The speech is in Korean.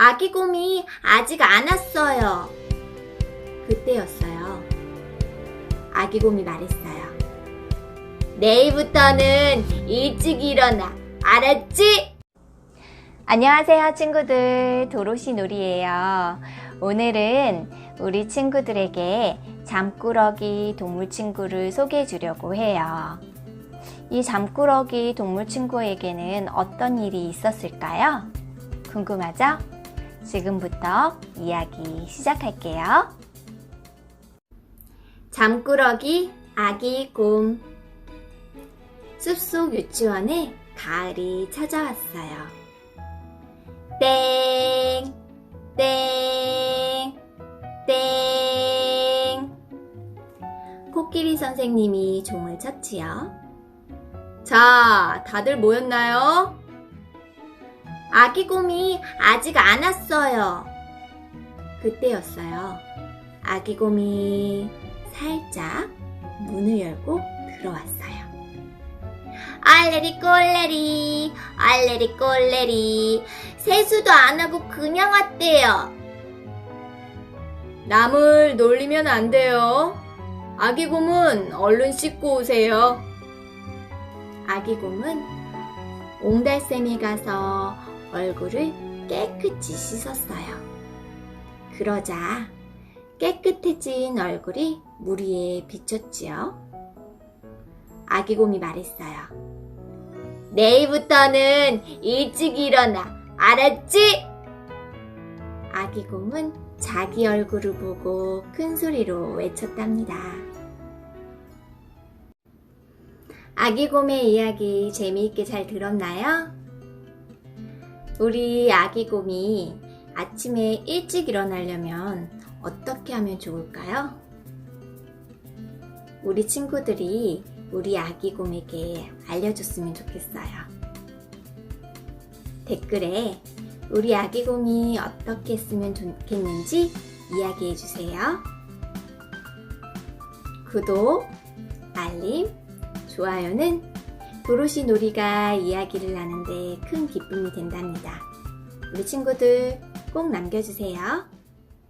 아기 곰이 아직 안 왔어요. 그때였어요. 아기 곰이 말했어요. 내일부터는 일찍 일어나. 알았지? 안녕하세요, 친구들. 도로시 놀이에요. 오늘은 우리 친구들에게 잠꾸러기 동물 친구를 소개해 주려고 해요. 이 잠꾸러기 동물 친구에게는 어떤 일이 있었을까요? 궁금하죠? 지금부터 이야기 시작할게요. 잠꾸러기 아기 곰 숲속 유치원에 가을이 찾아왔어요. 땡, 땡, 땡. 코끼리 선생님이 종을 쳤지요. 자, 다들 모였나요? 아기 곰이 아직 안 왔어요. 그때였어요. 아기 곰이 살짝 문을 열고 들어왔어요. 알레리 꼴레리, 알레리 꼴레리, 세수도 안 하고 그냥 왔대요. 남을 놀리면 안 돼요. 아기 곰은 얼른 씻고 오세요. 아기 곰은 옹달샘이 가서 얼굴을 깨끗이 씻었어요. 그러자 깨끗해진 얼굴이 물 위에 비쳤지요. 아기곰이 말했어요. 내일부터는 일찍 일어나. 알았지? 아기곰은 자기 얼굴을 보고 큰 소리로 외쳤답니다. 아기곰의 이야기 재미있게 잘 들었나요? 우리 아기 곰이 아침에 일찍 일어나려면 어떻게 하면 좋을까요? 우리 친구들이 우리 아기 곰에게 알려줬으면 좋겠어요. 댓글에 우리 아기 곰이 어떻게 했으면 좋겠는지 이야기해 주세요. 구독, 알림, 좋아요는 도로시 놀이가 이야기를 하는데 큰 기쁨이 된답니다. 우리 친구들 꼭 남겨주세요.